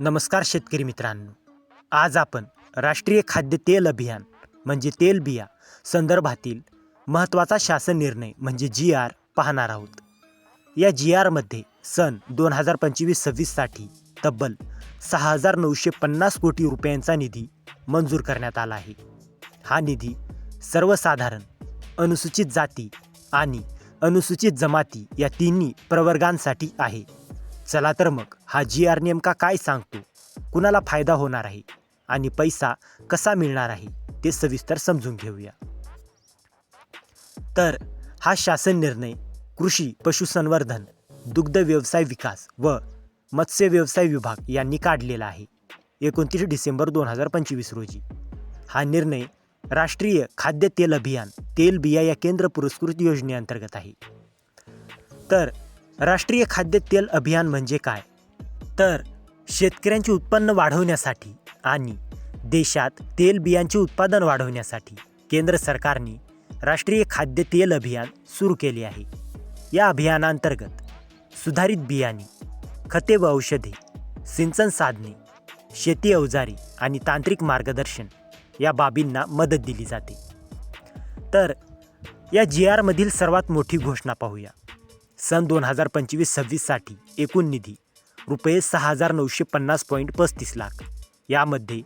नमस्कार शेतकरी मित्रांनो. आज आपण राष्ट्रीय खाद्य तेल अभियान म्हणजे तेल बिया संदर्भातील महत्त्वाचा शासन निर्णय म्हणजे जी आर पाहणार आहोत. या जी आरमध्ये सन दोन हजार पंचवीस सव्वीससाठी तब्बल सहा हजार नऊशे पन्नास कोटी रुपयांचा निधी मंजूर करण्यात आला आहे. हा निधी सर्वसाधारण अनुसूचित जाती आणि अनुसूचित जमाती या तिन्ही प्रवर्गांसाठी आहे. चला तर मग हा जी आर नेमका काय सांगतो? कुणाला फायदा होणार आहे? आणि पैसा कसा मिळणार आहे? ते सविस्तर समजून घेऊया. तर हा शासन निर्णय कृषी पशुसंवर्धन दुग्ध व्यवसाय विकास व मत्स्य व्यवसाय विभाग यांनी काढलेला आहे एकोणतीस डिसेंबर दोन हजार पंचवीस रोजी. हा निर्णय राष्ट्रीय खाद्य तेल अभियान तेल बिया या केंद्र पुरस्कृत योजनेअंतर्गत आहे. तर राष्ट्रीय खाद्य तेल अभियान म्हणजे काय? तर शेतकऱ्यांचे उत्पन्न वाढवण्यासाठी आणि देशात तेल बियांचे उत्पादन वाढवण्यासाठी केंद्र सरकारने राष्ट्रीय खाद्य तेल अभियान सुरू केले आहे. या अभियानांतर्गत सुधारित बियाणे खते व औषधे सिंचन साधने शेती अवजारे आणि तांत्रिक मार्गदर्शन या बाबींना मदत दिली जाते. तर या जी आरमधील सर्वात मोठी घोषणा पाहूया. सन दोन हजार पंचवीस सव्वीससाठी एकूण निधी रुपये सहा हजार नऊशे पन्नास पॉईंट पस्तीस लाख. यामध्ये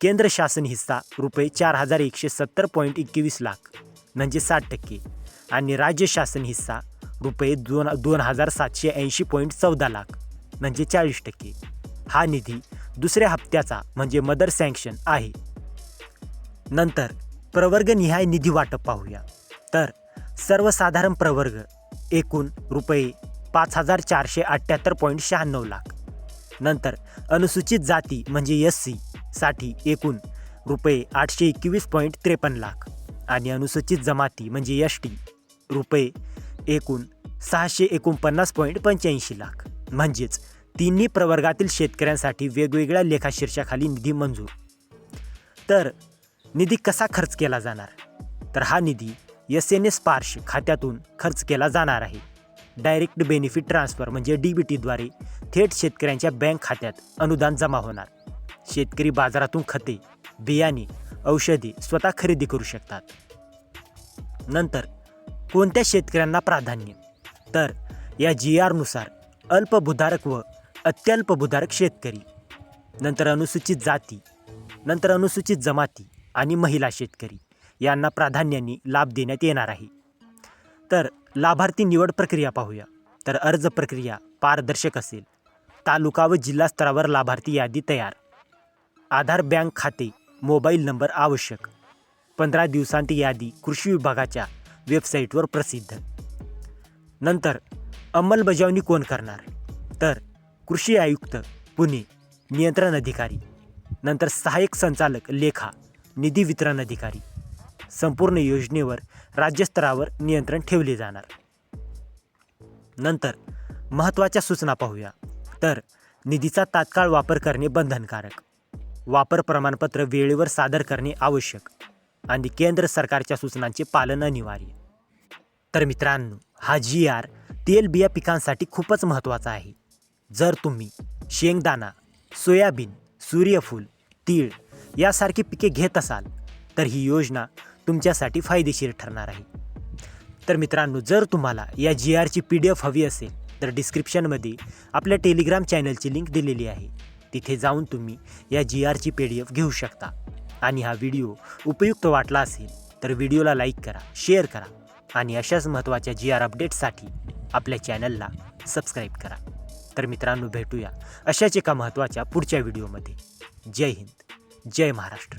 केंद्र शासन हिस्सा रुपये चार हजार एकशे सत्तर पॉईंट एकवीस लाख म्हणजे साठ टक्के आणि राज्य शासन हिस्सा रुपये दोन दोन हजार सातशे ऐंशी पॉईंट चौदा लाख म्हणजे चाळीस टक्के. हा निधी दुसऱ्या हप्त्याचा म्हणजे मदर सँक्शन आहे. नंतर प्रवर्गनिहाय निधी वाटप पाहूया. तर सर्वसाधारण प्रवर्ग एकूण रुपये पाच हजार चारशे अठ्ठ्याहत्तर पॉईंट शहाण्णव लाख. नंतर अनुसूचित जाती म्हणजे एस सी साठी एकूण रुपये आठशे एकवीस पॉईंट त्रेपन्न लाख आणि अनुसूचित जमाती म्हणजे एस टी रुपये एकूण सहाशे एकोणपन्नास पॉईंट पंच्याऐंशी लाख. म्हणजेच तिन्ही प्रवर्गातील शेतकऱ्यांसाठी वेगवेगळ्या लेखाशीर्षाखाली निधी मंजूर. तर निधी कसा खर्च केला जाणार? तर हा निधी एस एन एस पार्श खात्यातून खर्च केला जाणार आहे. डायरेक्ट बेनिफिट ट्रान्सफर म्हणजे डी बी टीद्वारे थेट शेतकऱ्यांच्या बँक खात्यात अनुदान जमा होणार. शेतकरी बाजारातून खते बियाणे औषधे स्वतः खरेदी करू शकतात. नंतर कोणत्या शेतकऱ्यांना प्राधान्य? तर या जी आरनुसार अल्पभूधारक व अत्यल्पभूधारक शेतकरी नंतर अनुसूचित जाती नंतर अनुसूचित जमाती आणि महिला शेतकरी. यांना प्राधान्याने लाभ देण्यात येणार आहे. तर लाभार्थी निवड प्रक्रिया पाहूया. तर अर्ज प्रक्रिया पारदर्शक असेल. तालुका व जिल्हा स्तरावर लाभार्थी यादी तयार. आधार बँक खाते मोबाईल नंबर आवश्यक. पंधरा दिवसांत यादी कृषी विभागाच्या वेबसाईटवर प्रसिद्ध. नंतर अंमलबजावणी कोण करणार? तर कृषी आयुक्त पुणे. नियंत्रण अधिकारी. नंतर सहाय्यक संचालक लेखा. निधी वितरण अधिकारी. संपूर्ण योजनेवर राज्यस्तरावर नियंत्रण ठेवले जाणार. नंतर महत्त्वाच्या सूचना पाहूया. तर निधीचा तात्काळ वापर करणे बंधनकारक. वापर प्रमाणपत्र वेळेवर सादर करणे आवश्यक आणि केंद्र सरकारच्या सूचनांचे पालन अनिवार्य. तर मित्रांनो हा जी आर तेल बिया पिकांसाठी खूपच महत्त्वाचा आहे. जर तुम्ही शेंगदाणा सोयाबीन सूर्यफूल तीळ यासारखी पिके घेत असाल तर ही योजना तुमच्यासाठी फायदेशीर ठरणार आहे. तर मित्रांनो जर तुम्हाला या जी आरची पी डी एफ हवी असेल तर डिस्क्रिप्शनमध्ये आपल्या टेलिग्राम चॅनलची लिंक दिलेली आहे. तिथे जाऊन तुम्ही या जी आरची पी डी एफ घेऊ शकता. आणि हा व्हिडिओ उपयुक्त वाटला असेल तर व्हिडिओला लाईक करा शेअर करा आणि अशाच महत्त्वाच्या जी आर अपडेट्ससाठी आपल्या चॅनलला सबस्क्राईब करा. तर मित्रांनो भेटूया अशाच एका महत्त्वाच्या पुढच्या व्हिडिओमध्ये जय हिंद जय महाराष्ट्र.